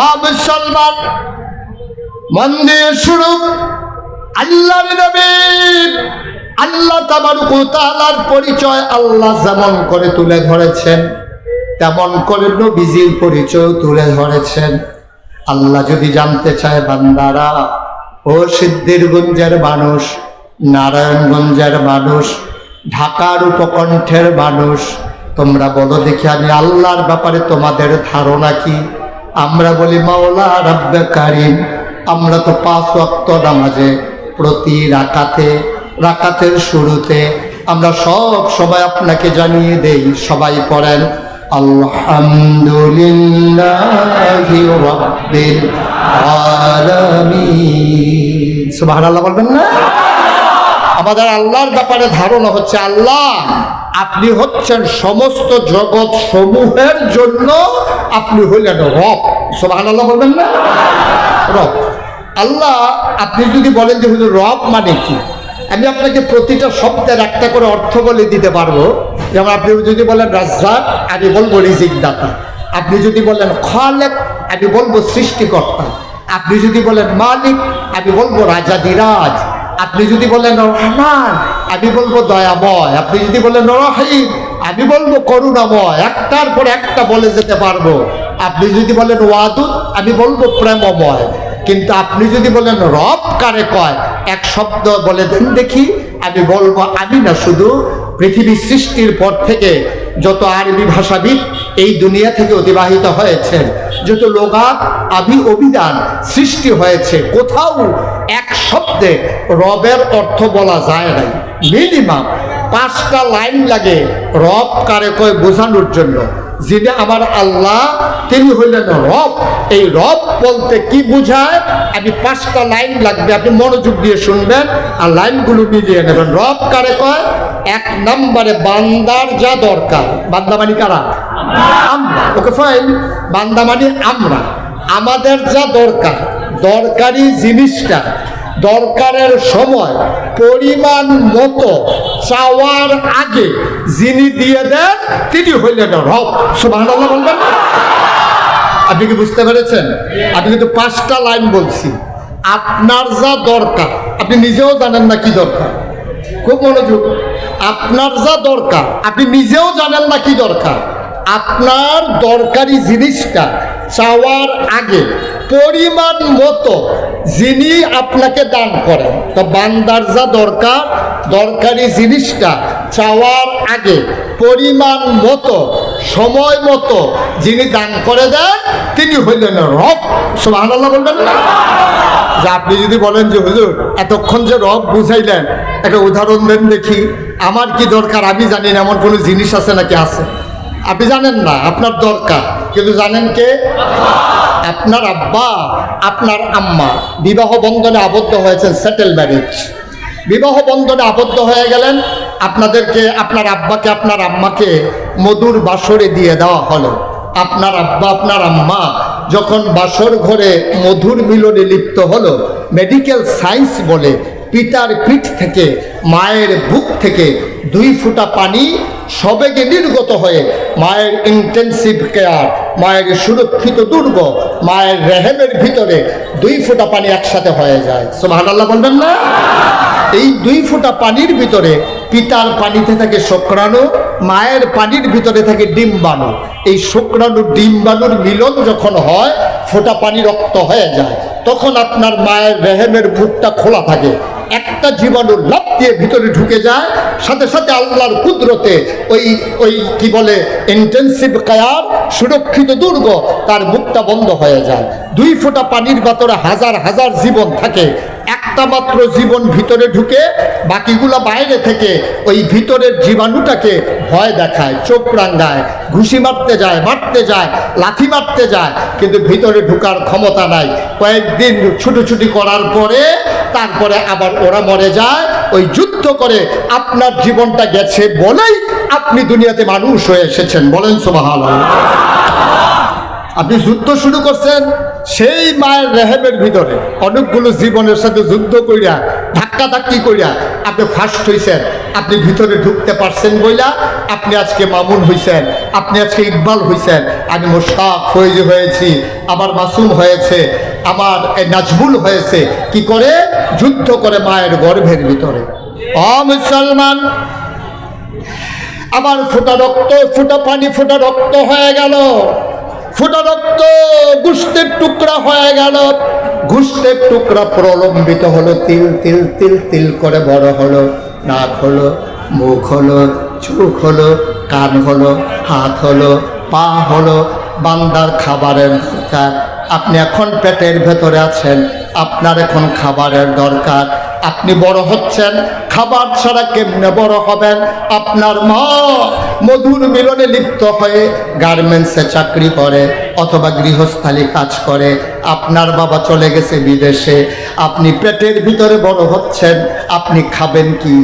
অমুসলমান মন দিয়ে শুরু। আল্লাহর নবী, আল্লাহ তাবারুক পরিচয় আল্লাহ যেমন করে তুলে ধরেছেন, তেমন করে নবীজির পরিচয় তুলে ধরেছেন। আল্লাহ যদি জানতে চায়, বান্দারা, ও সিদ্ধিরগঞ্জের মানুষ, নারায়ণগঞ্জের মানুষ, ঢাকার উপকণ্ঠের মানুষ, তোমরা বলো দেখি আমি আল্লাহর ব্যাপারে তোমাদের ধারণা কি? আমরা বলি মাওলা রাব্বে কারিম। আমরা তো পাঁচ ওয়াক্ত নামাজে প্রতি রাকাতে, রাকাতের শুরুতে আমরা সব সবাই আপনাকে জানিয়ে দেই, সবাই পড়েন, আলহামদুলিল্লাহি বলবেন না? আমাদের আল্লাহর ব্যাপারে ধারণা হচ্ছে আল্লাহ। আপনি হচ্ছেন সমস্ত জগৎ সমূহের জন্য আপনি হইলেন রব। সোহান আল্লাহ বলবেন না? রব। আল্লাহ, আপনি যদি বলেন যে হুজুর, রব মানে কি? আমি আপনাকে প্রতিটা শব্দের একটা করে অর্থ বলে দিতে পারব। যেমন আপনি যদি বলেন রাজ্জাক, আমি বলব রিজিক দাতা আপনি যদি বলেন খালেক, আমি বলব সৃষ্টিকর্তা। আপনি যদি বলেন মালিক, আমি বলব রাজা দিরাজ। আপনি যদি বলেন রহমান আমি বলব দয়াময়। আপনি যদি বলেন, রহিম, আমি বলব করুণাময়। একটার পর একটা বলে যেতে পারব। আপনি যদি বলেন, ওয়াদুদ আমি বলব প্রেমময়। কিন্তু আপনি যদি বলেন, রব কারে কয়? এক শব্দ বলে দেন দেখি। আমি বলব, আমি না শুধু পৃথিবী সৃষ্টির পর থেকে যত আরবি ভাষাবিদ এই দুনিয়া থেকে অতিবাহিত হয়েছেন, যত লোগাত আবি অভিধান সৃষ্টি হয়েছে, কোথাও এক শব্দে রবের অর্থ বলা যায় নাই। মিনিমাম পাঁচটা লাইন লাগে রব কারে কয় বোঝানোর জন্য। যিনি আমার আল্লাহ, তিনি হইলেন রব। এই রব বলতে কি বোঝায়? আমি পাঁচটা লাইন লাগবে, আপনি মনোযোগ দিয়ে শুনবেন আর লাইনগুলো মিলিয়ে নেবেন। রব কারে কয়? এক নম্বরে বান্দার যা দরকার। বান্দা মানে কারা? আমরা। ওকে ফাইন বান্দা মানে আমরা। আমাদের যা দরকার দরকারি জিনিসটা, দরকারের সময়, পরিমাণ মতো চাওয়ার আগে যিনি দিয়ে দেন, তিনি হইলেন রব। সুবহানাল্লাহ বলবেন আপনি কি বুঝতে পেরেছেন? আপনি কিন্তু পাঁচটা লাইন বলছি। আপনার যা দরকার, আপনি নিজেও জানেন না কি দরকার। খুব মনোযোগ। আপনার যা দরকার, আপনি নিজেও জানেন না কি দরকার। আপনার দরকারি জিনিসটা চাওয়ার আগে পরিমাণ মতো যিনি আপনাকে দান করেন। তো বান্দার যা দরকার, দরকারি জিনিসটা চাওয়ার আগে পরিমাণ মতো, সময় মতো যিনি দান করে দেন, তিনি হইলেন রব। সুবহানাল্লাহ বলবেন না? যে আপনি যদি বলেন যে, হুজুর, এতক্ষণ যে রব বুঝাইলেন, একটা উদাহরণ দেন দেখি, আমার কি দরকার? আমি জানি না, এমন কোনো জিনিস আছে নাকি আছে? আপনি জানেন না, আপনার দরকার। কিন্তু জানেন কে? আপনার আব্বা, আপনার আম্মা। বিবাহ বন্ধনে আবদ্ধ হয়েছেন সেটেল ম্যারেজ বিবাহ বন্ধনে আবদ্ধ হয়ে গেলেন, আপনাদেরকে, আপনার আব্বাকে, আপনার আম্মাকে মধুর বাসরে দিয়ে দেওয়া হলো। আপনার আব্বা, আপনার আম্মা যখন বাসর ঘরে মধুর মিলনে লিপ্ত হলো মেডিকেল সায়েন্স বলে পিতার পিঠ থেকে, মায়ের বুক থেকে দুই ফুটা পানি সবেগে নির্গত হয়ে মায়ের ইন্টেন্সিভ কেয়ার মায়ের সুরক্ষিত দুর্গ, মায়ের রেহেমের ভিতরে দুই ফোঁটা পানি একসাথে হয়ে যায়। সোমাহানাল্লাহ বলবেন না? এই দুই ফোঁটা পানির ভিতরে পিতার পানিতে থাকে শুক্রাণু, মায়ের পানির ভিতরে থাকে ডিম্বাণু। এই শুক্রাণু, ডিম্বাণুর মিলন যখন হয়, ফোঁটা পানি রক্ত হয়ে যায়। তখন আপনার মায়ের রেহেমের মুখটা খোলা থাকে। একটা জীবাণু লাভ দিয়ে ভিতরে ঢুকে যায়, সাথে সাথে আল্লাহর কুদরতে ওই ওই কি বলে ইন্টেন্সিভ কায়ার সুরক্ষিত দুর্গ তার মুখটা বন্ধ হয়ে যায়। দুই ফোঁটা পানির ভেতরে হাজার হাজার জীবন থাকে। একটা মাত্র জীবন ভিতরে ঢুকে বাকিগুলো বাইরে থেকে ওই ভিতরের জীবাণুটাকে ভয় দেখায়, চোখ রাঙ্গায় ঘুষি মারতে যায় মারতে যায়, লাথি মারতে যায়, কিন্তু ভিতরে ঢুকার ক্ষমতা নাই। কয়েকদিন ছুটোছুটি করার পরে তারপরে আবার ওরা মরে যায়। ওই যুদ্ধ করে আপনার জীবনটা গেছে বলেই আপনি দুনিয়াতে মানুষ হয়ে এসেছেন। বলেন সোবাহাল আপনি যুদ্ধ শুরু করছেন সেই মায়ের রেহেমের ভিতরে। অনেকগুলো জীবনের সাথে যুদ্ধ করিয়া ধাক্কা ধাক্কি করিয়া আপনি ফার্স্ট হয়েছেন আপনি ভিতরে ঢুকতে পারছেন বইলা আপনি আজকে মামুন হইছেন, আপনি আজকে ইকবাল হইছেন। আমি মোশাক হয়েছি, আমার মাসুম হয়েছে, আমার এই নাজবুল হয়েছে। কি করে? যুদ্ধ করে মায়ের গর্ভের ভিতরে। অ মুসলমান, আমার ফোটা রক্ত, ফোটা পানি, ফোটা রক্ত হয়ে গেল। ফোটা রক্ত গুষ্টের টুকরা হয়ে গেল। গুষ্টের টুকরা প্রলম্বিত হলো, তিল তিল তিল তিল করে বড় হলো। নাক হলো, মুখ হলো, চোখ হলো, কান হলো, হাত হলো, পা হলো, বান্দার খাবারের দরকার। আপনি এখন পেটের ভেতরে আছেন, আপনার এখন খাবারের দরকার। আপনি বড় হচ্ছেন, খাবার ছাড়া কেমনে বড় হবেন? আপনার মা মধুর মিলনে লিপ্ত হয়ে গার্মেন্টসে চাকরি করে অথবা গৃহস্থালী কাজ করে। আপনার বাবা চলে গেছে বিদেশে। আপনি পেটের ভিতরে বড় হচ্ছেন, আপনি খাবেন কি?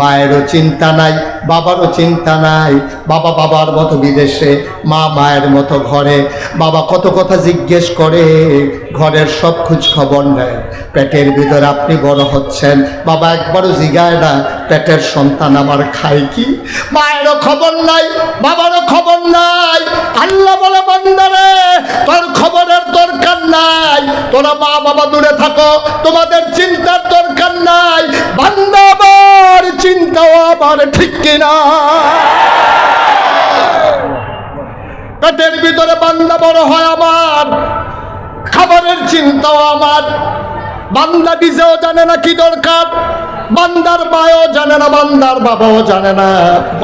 মায়েরও চিন্তা নাই, বাবারও চিন্তা নাই। বাবা বাবার মতো বিদেশে, মা মায়ের মতো ঘরে। বাবা কত কথা জিজ্ঞেস করে ঘরের সব খোঁজ খবর নেয়। পেটের ভিতরে আপনি বড় হচ্ছেন। বাবা একবারও জিগায় না, পেটের সন্তান আমার খায় কি? মায়েরও খবর নাই, বাবারও খবর নাই। আল্লাহ বলে, বান্দারে, তোর খবরের দরকার নাই। তোরা মা বাবা দূরে থাকো, তোমাদের চিন্তার দরকার নাই। বান্দা আবার চিন্তাও আবার ঠিক কিনা? পেটের ভিতরে বান্দা বড় হয় আমার। খাবারের চিন্তাও আমার। বান্দা নিজেও জানে না কি দরকার। বান্দার মায়ও জানে না, বান্দার বাবাও জানে না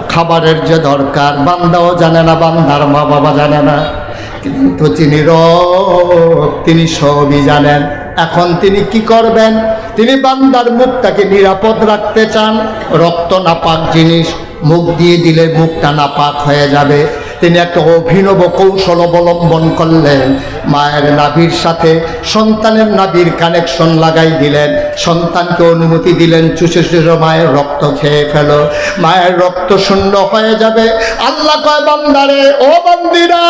খাবারের যে দরকার। বান্দাও জানে না, বান্দার মা বাবা জানে না। কিন্তু তিনি তিনি সবই জানেন। এখন তিনি কি করবেন? তিনি বান্দার মুখটাকে নিরাপদ রাখতে চান। রক্ত নাপাক জিনিস, মুখ দিয়ে দিলে মুখটা নাপাক হয়ে যাবে। তিনি একটা অভিনব কৌশল অবলম্বন করলেন। মায়ের নাভির সাথে সন্তানের নাভির কানেকশন লাগাই দিলেন। সন্তানকে অনুমতি দিলেন, চুষে চুষে মায়ের রক্ত খেয়ে ফেলো। মায়ের রক্ত শূন্য হয়ে যাবে। আল্লাহ কয়, বান্দারে, ও বান্দিরা,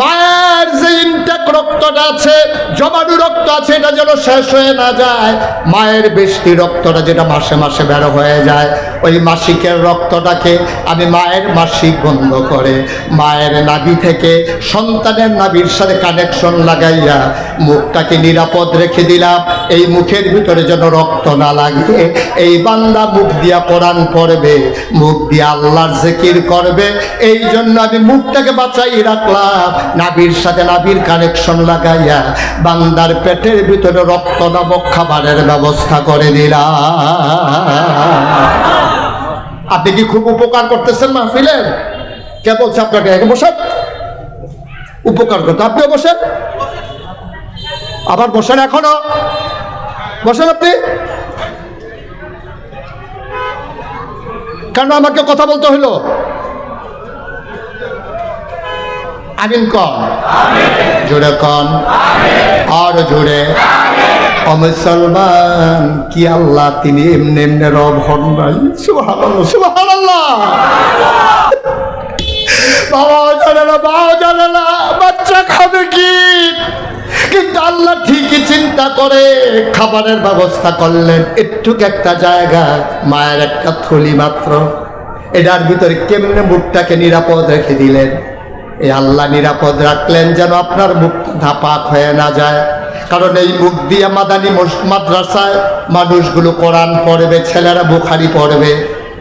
মায়ের যে ইনটেক রক্তটা আছে, জমানু রক্ত আছে, এটা যেন শেষ হয়ে না যায়। মায়ের বেশি রক্তটা যেটা মাসে মাসে বেরো হয়ে যায়। ওই মাসিকের রক্তটাকে আমি মায়ের মাসিক বন্ধ করে, মায়ের নাভি থেকে সন্তানের নাভির সাথে কানেকশন লাগাইয়া মুখটাকে নিরাপদ রেখে দিলাম। এই মুখের ভিতরে যেন রক্ত না লাগে। এই বান্দা মুখ দিয়া কোরআন পড়বে, মুখ দিয়ে আল্লাহর জিকির করবে। এই জন্য আমি মুখটাকে বাঁচাই রাখলাম। নাভির সাথে নাভির কানেকশন লাগাইয়া বান্দার পেটের ভিতরে রক্ত নামক খাবারের ব্যবস্থা করে দিলাম। আপনি কি খুব উপকার করতেছেন মাহফিলের কে বলছে আপনাকে? বসেন। উপকার করতে। আপনিও বসেন। আবার বসেন এখনও। বসেন আপনি। কেন আমাকে কথা বলতে হইল? আমিন কন। জোরে কন। আর জোরে। ও মুসলমান কি আল্লাহ, তিনি এমনি এমনি রব হন ভাই? সুবহানাল্লাহ সুবহানাল্লাহ। বাবাও জানে না বাবাও জানে না, বাচ্চা খাবে কি? কিন্তু আল্লাহ ঠিকই চিন্তা করে, খাবারের ব্যবস্থা করলেন। একটুক একটা জায়গা, মায়ের একটা থলি মাত্র। এটার ভিতরে কেমনে মুখটাকে নিরাপদ রেখে দিলেন? এই আল্লাহ নিরাপদ রাখলেন যেন আপনার মুখ ধাপাক হয়ে না যায়। কারণ এই মুখ দিয়ে মাদানী মাদ্রাসায় মানুষগুলো কোরআন পড়বে, ছেলেরা বুখারি পড়বে,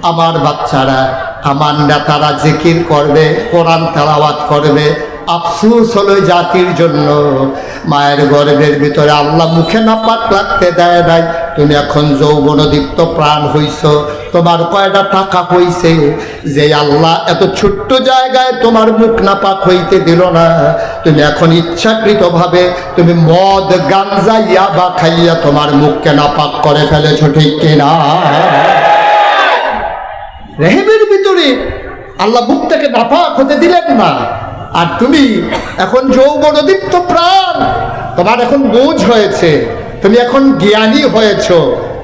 আমার বাচ্চারা, আমার নেতারা জিকির করবে, কোরআন তেলাওয়াত করবে। আফসুস হলো জাতির জন্য। মায়ের গর্বের ভিতরে আল্লাহ মুখে নাপাক লাগতে দেয় নাই। তুমি এখন যৌবনদীপ্ত প্রাণ হইছ। তোমার কয়টা টাকা হইছে যে আল্লাহ এত ছোট্ট জায়গায় তোমার মুখ নাপাক হইতে দিল না? তুমি এখন ইচ্ছাকৃতভাবে তুমি মদ গাঞ্জা ইয়াবা খাইয়া তোমার মুখকে নাপাক করে ফেলেছ, ঠিক কিনা? রেহেমের ভিতরে আল্লাহ মুখটাকে নাপাক হতে দিলেন না। আর তুমি এখন যৌবনদীপ্ত প্রাণ, তোমার এখন বোঝ হয়েছে। তুমি এখন জ্ঞানী হয়েছ।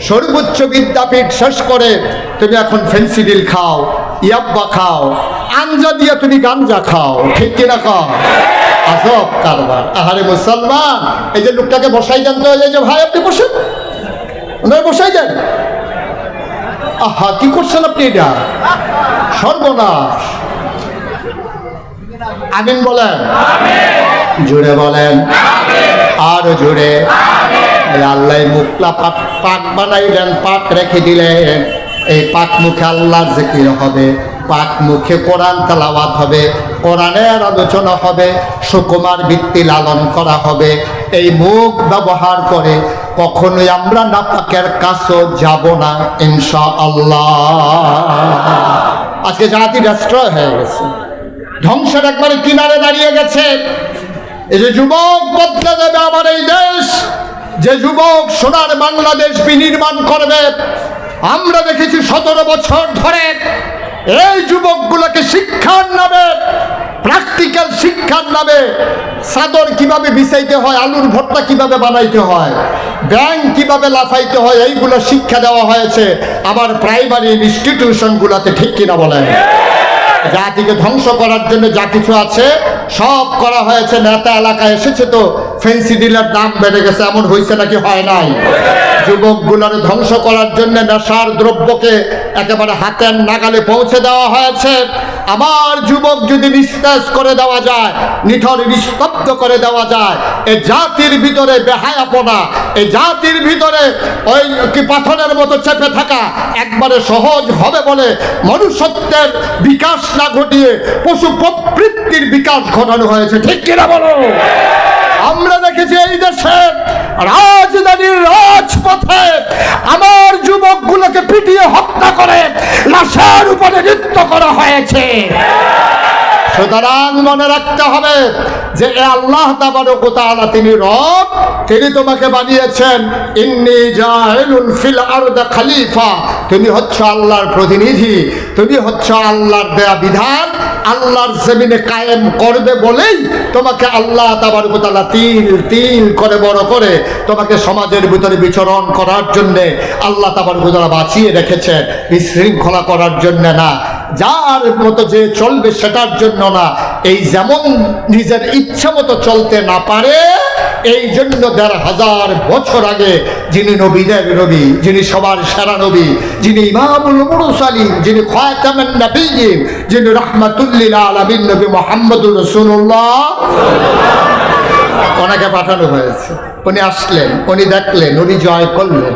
সর্বোচ্চ বিদ্যাপীঠ শেষ করে তুমি এখন ফেন্সিডিল খাও ইয়াব্বা খাও আঞ্জা দিয়ে তুমি গাঞ্জা খাও ঠিক কিনা খাও আজব কারবার। আহারে মুসলমান এই যে লোকটাকে বসাই দেন তো এই যে ভাই আপনি বসেন। ওনারা বসাই দেন। আহা কি করছেন আপনি এটা? সর্বনাশ। আমিন বলেন। জুড়ে বলেন। আর জুড়ে আল্লাহ মুখলা পাক পাক বানাইলেন পাক রেখে দিলেন। এই পাক মুখে আল্লাহর জিকির হবে, পাক মুখে কোরআন তালাওয়াত হবে, কোরআনের আলোচনা হবে, সুকুমার বৃত্তি লালন করা হবে। এই মুখ ব্যবহার করে কখনোই আমরা নাপাকের কাছেও যাব না ইনশা আল্লাহ আজকে জাতি রাষ্ট্র হয়ে গেছে। ধ্বংসের একবারে কিনারে দাঁড়িয়ে গেছে। এই যে যুবক বদলে দেবে আমার এই দেশ। যে যুবক সোনার বাংলাদেশ বিনির্মাণ করবে, আমরা দেখেছি সতেরো বছর ধরে এই যুবকগুলোকে শিক্ষার নামে প্র্যাকটিক্যাল শিক্ষার নামে চাদর কীভাবে বিছাইতে হয়, আলুর ভর্তা কীভাবে বানাইতে হয়, ব্যাংক কীভাবে লাফাইতে হয়, এইগুলো শিক্ষা দেওয়া হয়েছে। আবার প্রাইমারি ইনস্টিটিউশনগুলোতে ঠিক কিনা বলেন। জাতিকে ধ্বংস করার জন্য যা কিছু আছে, সব করা হয়েছে, নেতা এলাকায় এসেছে তো ফেন্সি ডিলের দাম বেড়ে গেছে, এমন হয়েছে নাকি হয় নাই? যুবকগুলোর ধ্বংস করার জন্য নেশার দ্রব্যকে একেবারে হাতের নাগালে পৌঁছে দেওয়া হয়েছে। আমার যুবক যদি নিস্তেজ করে দেওয়া যায় নিথর নিস্তব্ধ করে দেওয়া যায়, এ জাতির ভিতরে বেহায়াপনা এই জাতির ভিতরে ওই কি পাথরের মতো চেপে থাকা একবারে সহজ হবে বলে মনুষ্যত্বের বিকাশ না ঘটিয়ে পশু প্রবৃত্তির বিকাশ ঘটানো হয়েছে। ঠিক কিনা বলো? আমরা দেখেছি এই দেশে রাজধানীর রাজপথে আমার যুবকগুলোকে পিটিয়ে হত্যা করে নাশার উপরে নৃত্য করা হয়েছে। সুতরাং মনে রাখতে হবে যে আল্লাহ তাবারকতালা তিনি রব, তিনি তোমাকে বানিয়েছেন। ইন্নি জাহিলুন ফিল আরদে খালিফা। তুমি হচ্ছ আল্লাহর প্রতিনিধি, তুমি হচ্ছ আল্লাহর দেয়া বিধান। আল্লাহর জমিনে কায়েম করবে বলেই তোমাকে আল্লাহ তাবারকতালা তিল তিল করে বড় করে তোমাকে সমাজের ভিতরে বিচরণ করার জন্যে আল্লাহ তাবারকতালা বাঁচিয়ে রেখেছেন। বিশৃঙ্খলা করার জন্য না যার মতো যে চলবে সেটার জন্য না। এই যেমন নিজের ইচ্ছা মতো চলতে না পারে, এই জন্য দেড় হাজার বছর আগে যিনি নবীদের নবী, যিনি সবার সেরা নবী, যিনি ইমামুল মুরসালিম যিনি খয়াতামান নবীন যিনি রহমাতুল্লিল আলামিন নবী মোহাম্মদুর রাসূলুল্লাহ। ওনাকে পাঠানো হয়েছে। উনি আসলেন, উনি দেখলেন, উনি জয় করলেন।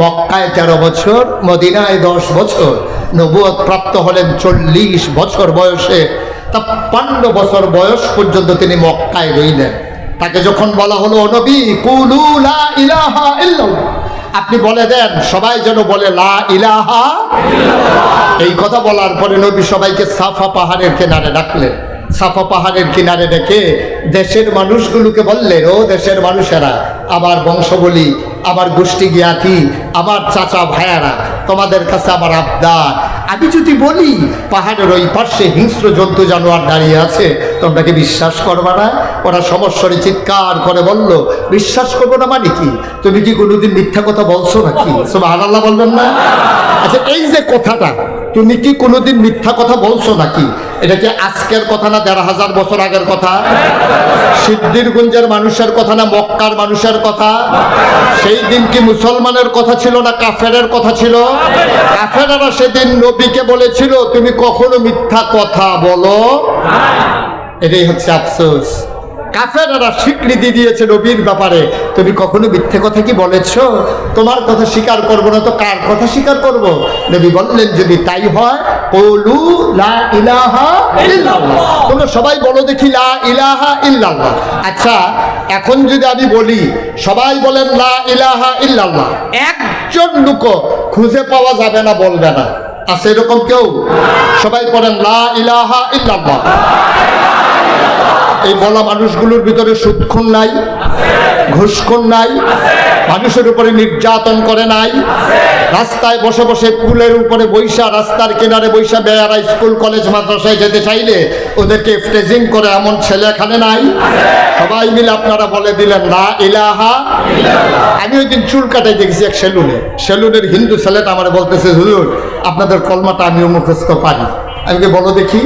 মক্কায় তেরো বছর, মদিনায় দশ বছর নবুয়ত প্রাপ্ত হলেন চল্লিশ বছর বয়সে। তাপ্পান্ন বছর বয়স পর্যন্ত তিনি মক্কায় রইলেন। তাকে যখন বলা হলো, "ও নবী, কুলু লা ইলাহা আপনি বলে দেন, সবাই যেন বলে, লা ইলাহা এই কথা বলার পরে নবী সবাইকে সাফা পাহাড়ের কেনারে ডাকলেন। সাফা পাহাড়ের কিনারে রেখে দেশের মানুষগুলোকে বললেন ও দেশের মানুষেরা, আমার বংশবলী, আমার গোষ্ঠী জ্ঞাতি, আমার চাচা ভাইয়ারা, তোমাদের কাছে আমার আবদার। আমি যদি বলি, পাহাড়ের ওই পাশে হিংস্র জন্তু জানোয়ার দাঁড়িয়ে আছে, তোমরা কি বিশ্বাস করবা না? ওরা সমস্যরে চিৎকার করে বলল, বিশ্বাস করব না মানে কি? তুমি কি কোনোদিন মিথ্যা কথা বলছো নাকি? সুবহানাল্লাহ বলবেন না? আচ্ছা এই যে কথাটা, তুমি কি কোনোদিন মিথ্যা কথা বলছো নাকি? এটা কি আজকের কথা না দেড় হাজার বছর আগের কথা? সিদ্দিরগঞ্জের মানুষের কথা না মক্কার মানুষের কথা? সেই দিন কি মুসলমানের কথা ছিল না কাফেরের কথা ছিল? কাফেরারা সেদিন নবীকে বলেছিল, তুমি কখনো মিথ্যা কথা বলো? এটাই হচ্ছে আফসোস। কাফেরারা স্বীকৃতি দিয়েছে নবীর ব্যাপারে। তুমি কখনো মিথ্যে কথা কি বলেছ? তোমার কথা স্বীকার করব না তো কার কথা স্বীকার করব? নবী বললেন, যদি তাই হয়, কলু লা ইলাহা ইল্লাল্লাহ। তোমরা সবাই বলো দেখি লা ইলাহা ইল্লাল্লাহ। আচ্ছা এখন যদি আমি বলি, সবাই বলেন লা ইলাহা ইল্লাল্লাহ। একজন লোক খুঁজে পাওয়া যাবে না, বলবে না। আছে এরকম কেউ? সবাই বলেন লা ইলাহা ইল্লাল্লাহ। এই বলা মানুষগুলোর ভিতরে সুদক্ষণ নাই ঘুষক্ষণ নাই, মানুষের উপরে নির্যাতন করে নাই। রাস্তায় বসে বসে পুলের উপরে বৈশা, রাস্তার কিনারে বৈশা, বেয়ারা স্কুল, কলেজ, মাদ্রাসায় যেতে চাইলে ওদেরকে ফ্রেজিং করে এমন ছেলে এখানে নাই। সবাই মিলে আপনারা বলে দিলেন না ইলাহা আমি ওই দিন চুল কাটাই দেখছি এক সেলুনে। সেলুনের হিন্দু ছেলেটা আমার বলতেছে, হুজুর, আপনাদের কলমাটা আমিও মুখস্থ পারি। আমি বলো দেখি।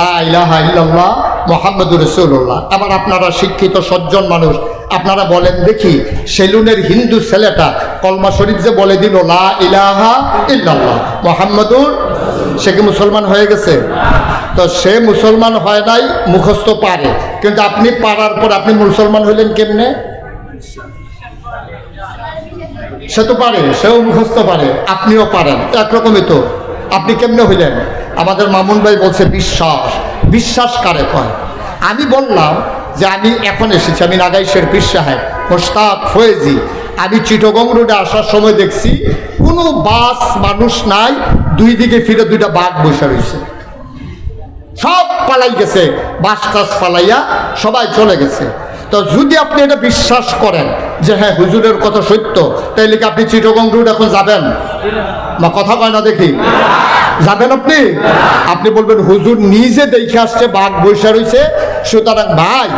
লা ইলাহা ইল্লাল্লাহ। মোহাম্মদুর রসুল্লাহ আবার আপনারা শিক্ষিত, সজ্জন মানুষ, আপনারা বলেন, দেখি, সেলুনের হিন্দু ছেলেটা কলমা শরীফ যে বলে দিল, লা ইলাহা ইল্লাল্লাহ। মোহাম্মদুর, সে কি মুসলমান হয়ে গেছে? তো সে মুসলমান হয় নাই, মুখস্থ পারে। কিন্তু আপনি পারার পর আপনি মুসলমান হইলেন কেমনে? সে তো পারে, সেও মুখস্থ পারে, আপনিও পারেন। একরকমই তো। আপনি কেমনে হইলেন? আমাদের মামুন ভাই বলছে, বিশ্বাস। বিশ্বাস কারে কয়। আমি বললাম যে আমি এখন এসেছি, আমি নাগাইশের পীর সাহেব মোস্তাক ফয়েজি। আমি চিটগং রোডে আসার সময় দেখছি কোনো বাস মানুষ নাই, দুই দিকে ফিরে দুইটা বাঘ বসে রয়েছে। সব পালাই গেছে, বাস টাস পালাইয়া সবাই চলে গেছে। তো যদি আপনি এটা বিশ্বাস করেন যে হ্যাঁ হুজুরের কথা সত্য তাইলে কি আপনি চিটগং রোড এখন যাবেন। বা কথা কয় না দেখি? যাবেন আপনি? আপনি বলবেন, হুজুর নিজে দেখে আসছে, বাঘ বৈশা রয়েছে সুতরাং ভাই,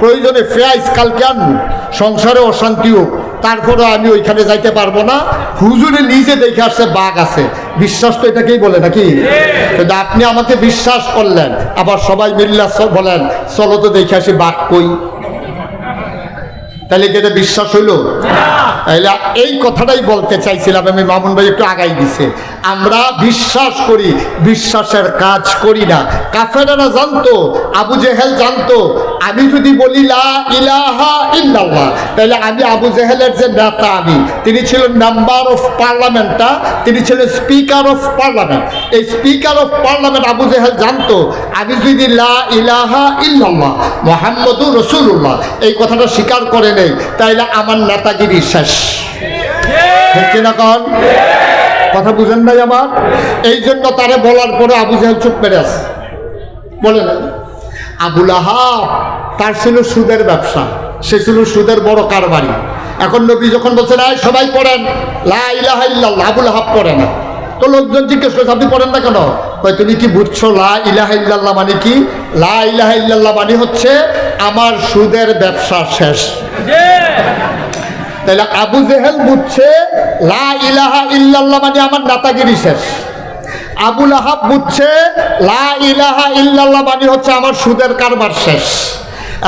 প্রয়োজনে ফেয়াইস কালকে আনব, সংসারে অশান্তি হোক তারপরে আমি ওইখানে যাইতে পারব না। হুজুরে নিজে দেখে আসছে, বাঘ আছে। বিশ্বাস তো এটাকেই বলে নাকি? কিন্তু আপনি আমাকে বিশ্বাস করলেন, আবার সবাই মিল্লা বলেন, চলো তো দেখে আসি বাঘ কই। তাহলে কি এটা বিশ্বাস হইল? এই কথাটাই বলতে চাইছিলাম আমি, মামুন ভাই একটু আগাই দিছে। আমরা বিশ্বাস করি, বিশ্বাসের কাজ করি না। কাফেরারা জানতো, আবু জেহেল জানতো, আমি যদি বলি ইলাহা তাহলে আমি আবু জেহেলের যে নেতা আমি, তিনি ছিলেন মেম্বার অফ পার্লামেন্টটা তিনি ছিলেন স্পিকার অফ পার্লামেন্ট। এই speaker of parliament Abu Jahl জানতো, আমি যদি লা ইলাহা ইল্লাল্লাহ রসুল্লাহ এই কথাটা স্বীকার করে নেই, তাইলে আমার নেতাগিরি শেষ। কথা বুঝেন নাই আমার? এই জন্য তারে বলার পরে আবু জাহেল চুপ মেরে আছে। বলে না আবুল আহাব, তার ছিল সুদের ব্যবসা। সে ছিল সুদের বড় কারবারি। এখন নবী যখন বলছেন, "এই সবাই পড়েন। আবুল আহাব পড়ে না। তো লোকজন জিজ্ঞেস করছে, আপনি পড়েন না কেন? কয়, তুমি কি বুঝছ লা ইলাহা ইল্লাল্লাহ মানে কি? লা ইলাহা ইল্লাল্লাহ মানে হচ্ছে, আমার সুদের ব্যবসা শেষ। তাহলে আবু জেহেল বুঝছে, লা ইলাহা ইল্লাল্লাহ মানে আমার দাতাগিরি শেষ। আবুল আহাব বুঝছে, লা ইলাহা ইল্লাল্লাহ মানে হচ্ছে আমার সুদের কারবার শেষ।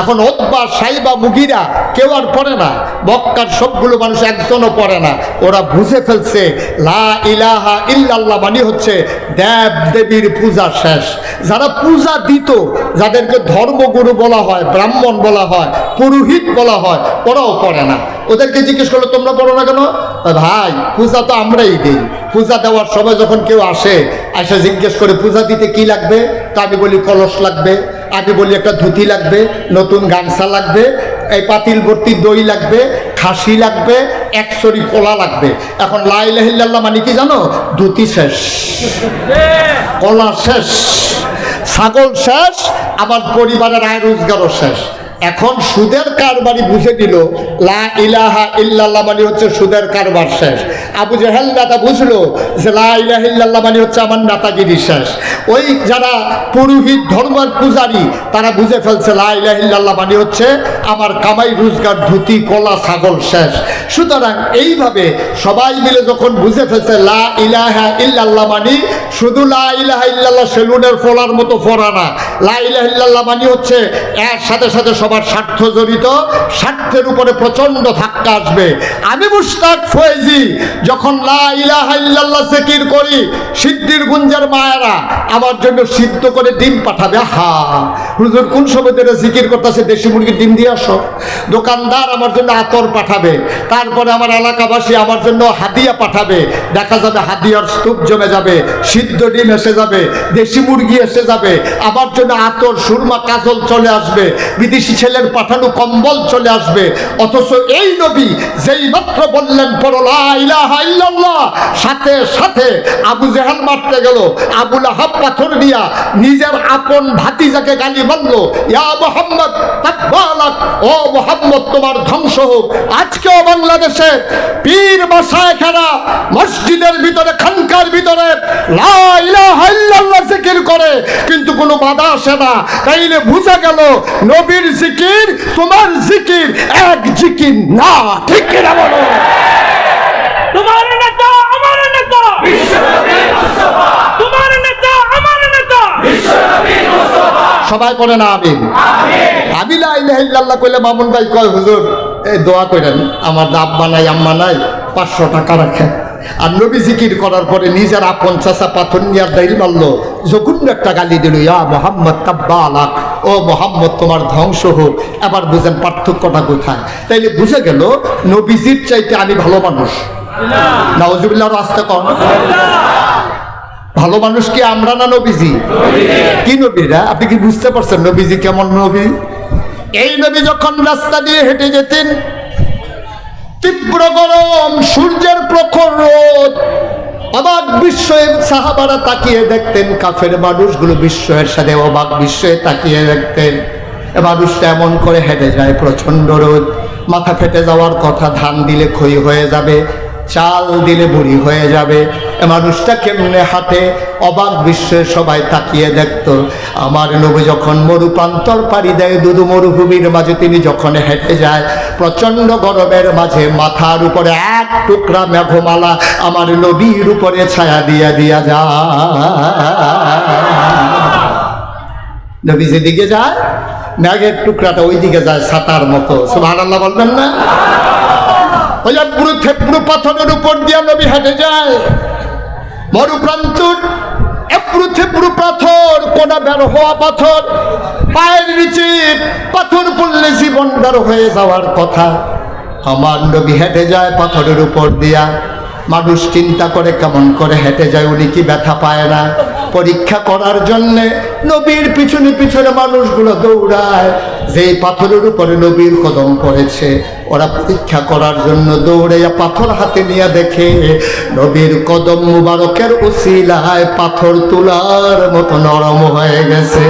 এখন ওতবা, সাইবা, মুগিরা কেউ আর পড়ে না। মক্কার সবগুলো মানুষ একজনও পড়ে না। ওরা বুঝে ফেলছে, লা ইলাহা ইল্লাল্লাহ মানে হচ্ছে দেব দেবীর পূজা শেষ। যারা পূজা দিত, যাদেরকে ধর্মগুরু বলা হয়, ব্রাহ্মণ বলা হয়, পুরোহিত বলা হয়, ওরাও পড়ে না। ওদেরকে জিজ্ঞেস করল, তোমরা পড়ো না কেন? ভাই, পূজা তো আমরাই দিই। পূজা দেওয়ার সময় যখন কেউ আসে আসে জিজ্ঞেস করে, পূজা দিতে কি লাগবে? তা আমি বলি, কলস লাগবে। আমি বলি একটা ধুতি লাগবে, নতুন গামছা লাগবে, এই পাতিল ভর্তি দই লাগবে, খাসি লাগবে একশরি কলা লাগবে। এখন লাইলাহিল্লাহ মানে কি জানো? ধুতি শেষ। কলা শেষ। ছাগল শেষ আমার পরিবারের আয় রোজগারও শেষ। এখন সুদের কারবারই বুঝে দিল লা ইলাহা ইল্লাল্লাহ মানে হচ্ছে সুদের কারবার শেষ। আবু জাহেল দাদা বুঝলো যে লা ইলাহা ইল্লাল্লাহ মানে হচ্ছে আমার নেতাগিরি শেষ। ওই যারা পুরোহিত ধর্মের পূজারী, তারা বুঝে ফেলছে লা ইলাহা ইল্লাল্লাহ মানে হচ্ছে আমার কামাই, রোজগার, ধুতি, কলা, ছাগল শেষ। সুতরাং এইভাবে সবাই মিলে যখন বুঝে ফেলছে লা ইলাহা মানে শুধু লা ইলাহা সেলুনের ফলার মতো ফোরা না, লা ইলাহা ইল্লাল্লাহ মানে হচ্ছে এর সাথে সাথে সবার স্বার্থ জড়িত, স্বার্থের উপরে প্রচণ্ড ধাক্কা আসবে। আমি মুস্তাক ফয়েজি যখন লা ইলাহা জিকির করি সিদ্ধির গুঞ্জার মায়েরা আমার জন্য সিদ্ধ করে ডিম পাঠাবে। হা হুজুর কোন সময় ধরে জিকির করতেছে? দেশি মুরগির ডিম দিয়ে আসো। দোকানদার আমার জন্য আতর পাঠাবে। তারপরে আমার এলাকাবাসী আমার জন্য হাদিয়া পাঠাবে। দেখা যাবে হাদিয়ার স্তূপ জমে যাবে, সিদ্ধ ডিম এসে যাবে, দেশি মুরগি এসে যাবে। আমার জন্য আতর, সুরমা, কাজল চলে আসবে। বিদেশি ছেলের পাঠানো কম্বল চলে আসবে। অথচ এই নবী যেই মাত্র বললেন, পড়ো লা ইলাহা ইল্লাল্লাহ। সাথে সাথে আবু জেহাল মারতে গেল। আবুল আহাব পাথর দিয়া নিজের আপন ভাতিজাকে গালি মারলো। ইয়া ও মোহাম্মদ, তোমার ধ্বংস হোক। আজকেও বাংলাদেশে পীর বাসায় খেলা, মসজিদের ভিতরে, খানকার ভিতরে লা ইলাহা জিকির করে, কিন্তু কোনো বাধা আসে না। তাইলে বুঝা গেল, নবীর জিকির, তোমার জিকির এক জিকির না। ঠিক কিনা বলো? তোমার নেতা, আমার নেতা। তোমার নেতা, আমার নেতা। সবাই করে না আমি ইল্লাল্লাহ কইলে ভাই কয়, হুজুর, এই দোয়া করেন আমার আব্বা নাই আম্মা নাই, পাঁচশো টাকা রাখেন। আর নবী জিকির করার পরে নিজের আপন চাষা পাথর নিয়ে দাইল মারলো জঘন্য একটা গালি দিল, ইয়া মোহাম্মদ তাব্বা আলাক ও মোহাম্মদ, তোমার ধ্বংস হোক, এবার বুঝেন পার্থক্যটা কোথায়। তাইলে বুঝে গেল, নবীজির চাইতে আমি ভালো মানুষ। রাস্তা ভালো মানুষ কি আমরা না নবীজি? কি নবীরা? আপনি কি বুঝতে পারছেন নবীজি কেমন নবী? এই নবী যখন রাস্তা দিয়ে হেঁটে যেতেন তীব্র গরম সূর্যের প্রখর রোদ অবাক বিস্ময়ে সাহাবারা তাকিয়ে দেখতেন কাফের মানুষগুলো বিস্ময়ের সাথে অবাক বিস্ময়ে তাকিয়ে দেখতেন। মানুষটা এমন করে হেঁটে যায় প্রচণ্ড রোদ। মাথা ফেটে যাওয়ার কথা ধান দিলে ক্ষয় হয়ে যাবে। চাল দিলে বুড়ি হয়ে যাবে। মানুষটা কেমনে হাতে অবাক বিশ্বে সবাই তাকিয়ে দেখত। আমার নবী যখন মরু প্রান্তর পাড়ি দেয়, দুদু মরুভূমির মাঝে তিনি যখন হেঁটে যায়, প্রচণ্ড গরমের মাঝে মাথার উপরে এক টুকরা মেঘমালা আমার নবীর উপরে ছায়া দিয়া দিয়া যায়। নবী যেদিকে যায় ম্যাগের টুকরাটা ওই দিকে যায় ছাতার মতো। সুভান আল্লাহ বলবেন না? পাথরের উপর নবী হেঁটে যায়। পাথর হওয়া পাথর। পায়ের বের হয়ে যাওয়ার কথা। আমার নবী হেঁটে যায় পাথরের উপর দিয়া। মানুষ চিন্তা করে কেমন করে হেঁটে যায়, উনি কি ব্যথা পায় না? পরীক্ষা করার জন্যে নবীর পিছনে পিছনে মানুষগুলো দৌড়ায়। যে পাথরের উপরে নবীর কদম পড়েছে, ওরা পরীক্ষা করার জন্য দৌড়ে পাথর হাতে নিয়ে দেখে, নবীর কদম মুবারকের উসিলায় পাথর তোলার মতো নরম হয়ে গেছে।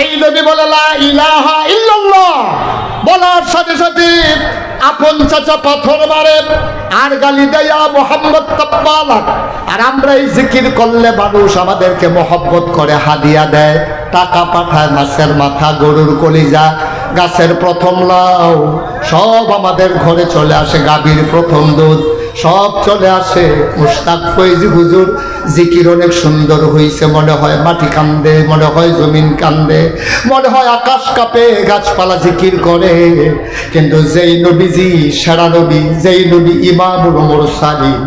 এই নবী বলে, লা ইলাহা ইল্লাল্লাহ। বলার সাথে সাথে আপন চাচা পাথর মারে, আর গালি দেয়া মোহাম্মদ আর আমরা এই জিকির করলে মানুষ আমাদেরকে মহব্বত করে হাদিয়া দেয়। টাকা পাঠায় মাছের মাথা, গরুর কলিজা, গাছের প্রথম লাউ। সব আমাদের ঘরে চলে আসে গাভীর প্রথম দুধ। সব চলে আসে মুস্তাক ফৈজি হুজুর। জিকির অনেক সুন্দর হইছে, মনে হয় মাটি কান্দে, মনে হয় জমিন কান্দে, মনে হয় আকাশ কাঁপে, গাছপালা জিকির করে। কিন্তু যেই নবীজি, সেরা নবী, যেই নবী ইমামুল মোরসালিম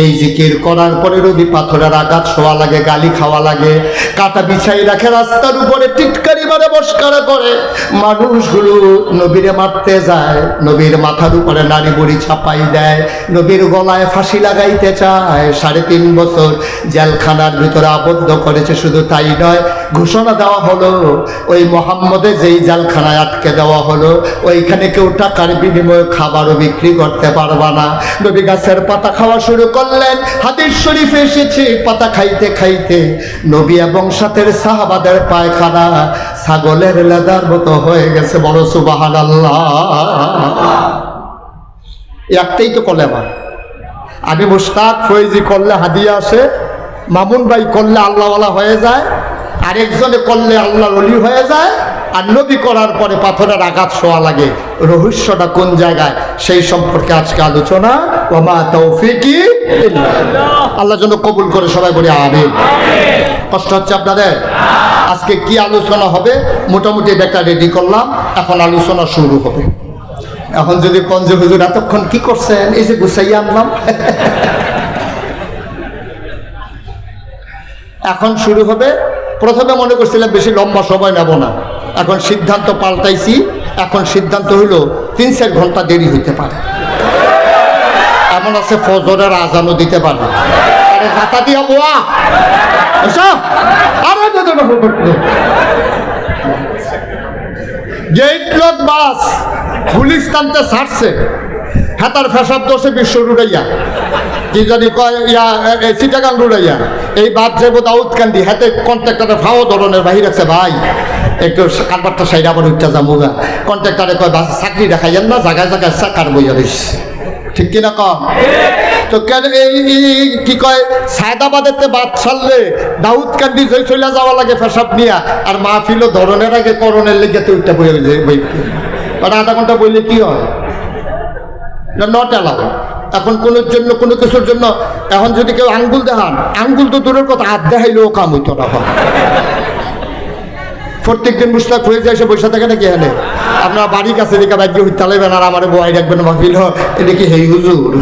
এই জিকির করার পরে রবি পাথরের আঘাত শোয়া লাগে, গালি খাওয়া লাগে, কাটা বিছাই রাখে, রাস্তার উপরে টিটকারি মারে বস্কারা করে। মানুষগুলো নবীরে মারতে যায়, নবীর মাথার উপরে নারী বড়ি ছাপাই দেয়, নবীর গলায় ফাঁসি লাগাইতে চায়। সাড়ে তিন বছর জেলখানার ভিতরে আবদ্ধ করেছে, শুধু তাই নয়, ঘোষণা দেওয়া হলো, ওই মোহাম্মদে যেই জেলখানায় আটকে দেওয়া হলো, ওইখানে কেউ টাকার বিনিময়ে খাবারও বিক্রি করতে পারবা না। নবী গাছের পাতা খাওয়া শুরু করলেন, হাদিস শরীফে এসেছে, পাতা খাইতে খাইতে নবী এবং সাথের সাহাবাদের পায়খানা ছাগলের লেদার মতো হয়ে গেছে বড় সুবাহান আল্লাহ একটাই তো কলেমা। আমি মুস্তাক ফৈজি করলে হাদিয়া আসে মামুন ভাই করলে আল্লাহওয়ালা হয়ে যায়, আরেকজনে করলে আল্লাহ অলি হয়ে যায়, আর নবী করার পরে পাথরের আঘাত শোয়া লাগে। রহস্যটা কোন জায়গায়? সেই সম্পর্কে আজকে আলোচনা। ওমা তৌফিকি আল্লাহ। যেন কবুল করে সবাই বলি আমিন। কষ্ট হচ্ছে আপনাদের? আজকে কি আলোচনা হবে? মোটামুটি একটা রেডি করলাম, এখন আলোচনা শুরু হবে। এখন যদি পঞ্জ হুজুর এতক্ষণ কি করছেন? এই যে গুছাই আনলাম। এখন শুরু হবে। প্রথমে মনে করছিলাম বেশি লম্বা সময় নেব না। এখন সিদ্ধান্ত পাল্টাইছি। এখন সিদ্ধান্ত হইল তিন চার ঘণ্টা দেরি হইতে পারে। এমন আছে ফজরের আজানও দিতে পারে। আরে হাতা দিয়া বোয়া। গেট লোক বাস। পুলিশ টানতে ছাড়ছে। হেতার ফেসাব দোষে বিশ্ব রুড়াইয়া। কি জানি কয় ইয়া এ- এ, চিটাগাং রুড়াইয়া। এই বাদ যাব দাউদ কান্দি হাতে কন্ট্রাক্টরে ফাও ধরনের বাহির আছে ভাই। একটু কারবারটা সাইড আবার উঠতে যাব কন্ট্রাক্টরে কয় বাস চাকরি দেখাইয়েন না জায়গায় জায়গায় চাকার বইয়া রইস ঠিক কিনা কম? তো কেন এই কি কয় সায়দাবাদেতে বাদ ছাড়লে দাউদ কান্দি জয় চলে যাওয়া লাগে ফেসাব নিয়া আর মাহফিল ধরনের আগে করণের লেগে তো উঠতে বই আধা ঘণ্টা বইলে কি হয়? নট অ্যালাউ এখন কোনোর জন্য, কোনো কিছুর জন্য, এখন যদি কেউ আঙ্গুল দেখান, আঙ্গুল তো দূরের কথা, হাত দেখাইলেও কাম হইতো না প্রত্যেকদিন মুস্তাক হয়ে যায়, সে বসে থাকে নাকি এখানে? আপনার বাড়ির কাছে রেখে বাজ্য হইতে লাগবেন আর আমার বয় রাখবেন ভাবিল এটা কি হেই হুজুর?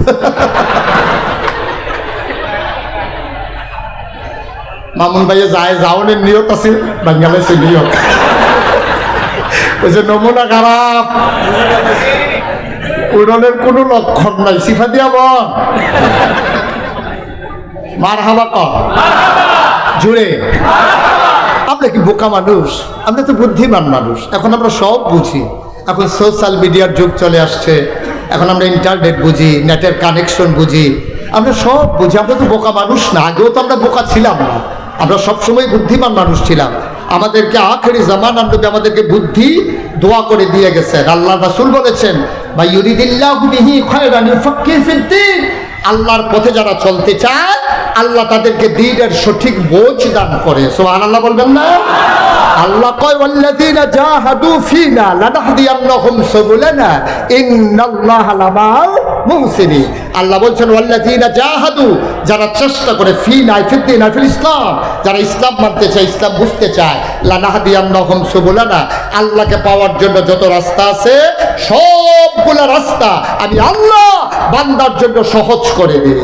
মামুন ভাইয়ে যায় যাওনের নিয়ত আছে বাঙ্গালে নিয়ত। ওই যে নমুনা খারাপ। উড়নের কোনো লক্ষণ নাই সিফা দিয়া বল মার হাবা কর। জুড়ে। আমরা কি বোকা মানুষ? আমরা তো বুদ্ধিমান মানুষ। এখন আমরা সব বুঝি। এখন সোশ্যাল মিডিয়ার যুগ চলে আসছে। এখন আমরা ইন্টারনেট বুঝি, নেটের কানেকশন বুঝি। আমরা সব বুঝি। আমরা তো বোকা মানুষ না। আগেও তো আমরা বোকা ছিলাম না। আমরা সবসময় বুদ্ধিমান মানুষ ছিলাম। আমাদেরকে আখেরি জামান আমাদেরকে বুদ্ধি দোয়া করে দিয়ে গেছেন। আল্লাহ রাসূল বলেছেন বা ইউরিদিল্লাহু বিহি খায়রান ইউফাক্কিহু ফিদ্দিন আল্লাহর পথে যারা চলতে চায়, আল্লাহ তাদেরকে দিনের সঠিক বোঝ দান করে। সোহান আল্লাহ বলবেন না? আল্লাহ কয়, ওয়াল্লাযীনা জাহাদু ফিনা লানাহদিয়ান্নাহুম সুবুলানা, ইন্নাল্লাহা লামাল মুহসিনিন। আল্লাহ বলছেন, ওয়াল্লাযীনা জাহাদু, যারা চেষ্টা করে ফিনা ফিদ্দিন ফিল ইসলাম, যারা ইসলাম মানতে চায়, ইসলাম বুঝতে চায়, লানাহদিয়ান্নাহুম সুবুলানা, আল্লাহকে পাওয়ার জন্য যত রাস্তা আছে, সবগুলা রাস্তা আমি আল্লাহ বান্দার জন্য সহজ করে দিই